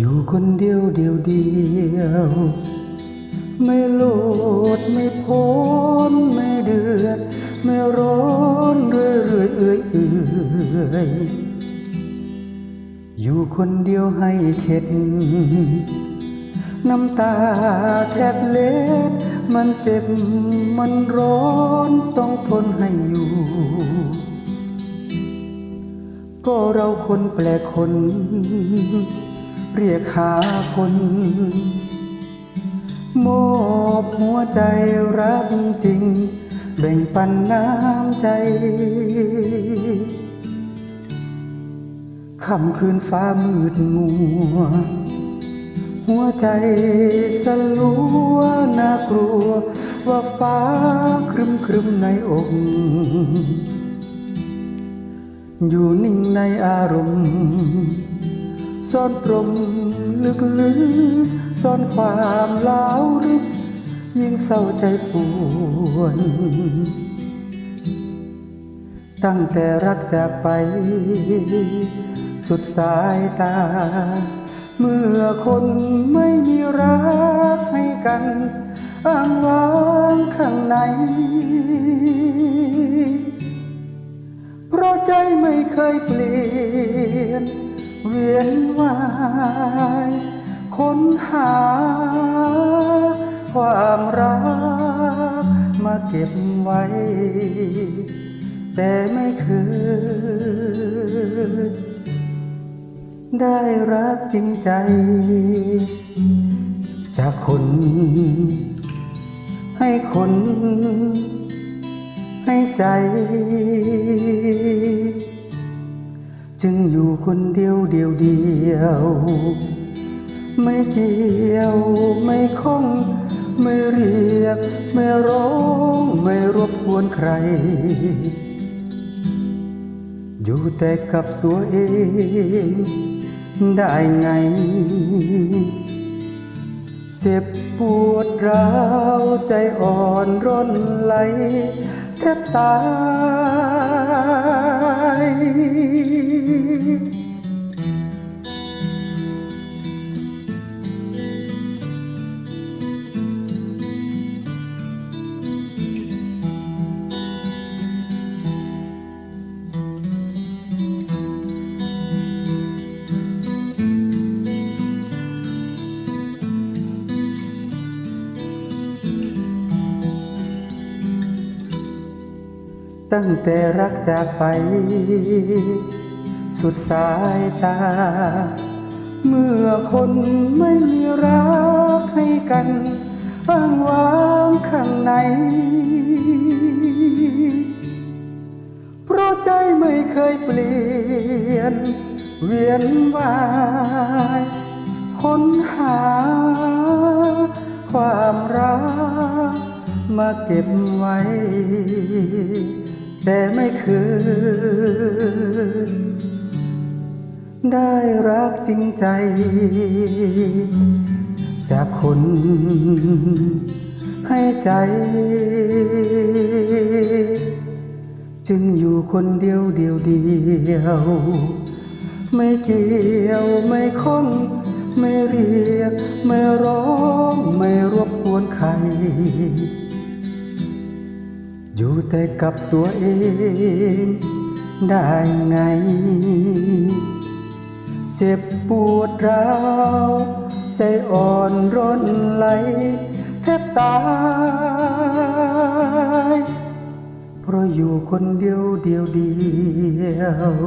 อยู่คนเดียวเดียวเดียว ไม่โลดไม่พ้นไม่เดือด ไม่ร้อนเรื่อยเรื่อยเอื่อยเอื่อยอยู่คนเดียวให้เข็ด น้ำตาแทบเล็ด มันเจ็บมันร้อนต้องทนให้อยู่ ก็เราคนแปลกคน เรียกหาคนมอบหัวใจรักจริง แบ่งปันน้ำใจ ค่ำคืนฟ้ามืดมัว หัวใจสลัวน่ากลัว ว่าฟ้าครึมครึมในอกอยู่นิ่งในอารมณ์ ซ่อนตรงลึกลึกซ่อนความเล้าวลึก ยิ่งเศร้าใจปวดตั้งแต่รักจากไป สุดสายตา เมื่อคนไม่มีรักให้กันอ้างว้างข้างใน เพราะใจไม่เคยเปลี่ยน เวียนวายค้นหา ความรักมาเก็บไว้ แต่ไม่เคยได้รักจริงใจ จากคน ให้คน ให้ใจ อยู่คนเดียวเดียวเดียว ไม่เกี่ยวไม่ข้อง ไม่เรียก ไม่ร้อง ไม่รบกวนใคร อยู่แต่กับตัวเอง ได้ไง เจ็บปวดร้าวใจอ่อนร้อนไหลแทบตาย night. ตั้งแต่รักจากไป สุดสายตา เมื่อคนไม่มีรักให้กันอ้างว้างข้างใน เพราะใจไม่เคยเปลี่ยน เวียนว่ายค้นหา ความรักมาเก็บไว้ แต่ไม่เคยได้รักจริงใจ จากคนให้ใจ จึงอยู่คนเดียวเดียวเดียว ไม่เกี่ยวไม่ข้องไม่เรียก ไม่ร้อง ไม่รบกวนใคร อยู่แต่กับตัวเองได้ไง เจ็บปวดร้าวใจอ่อนร้นไหลแทบตาย เพราะอยู่คนเดียวเดียวเดียว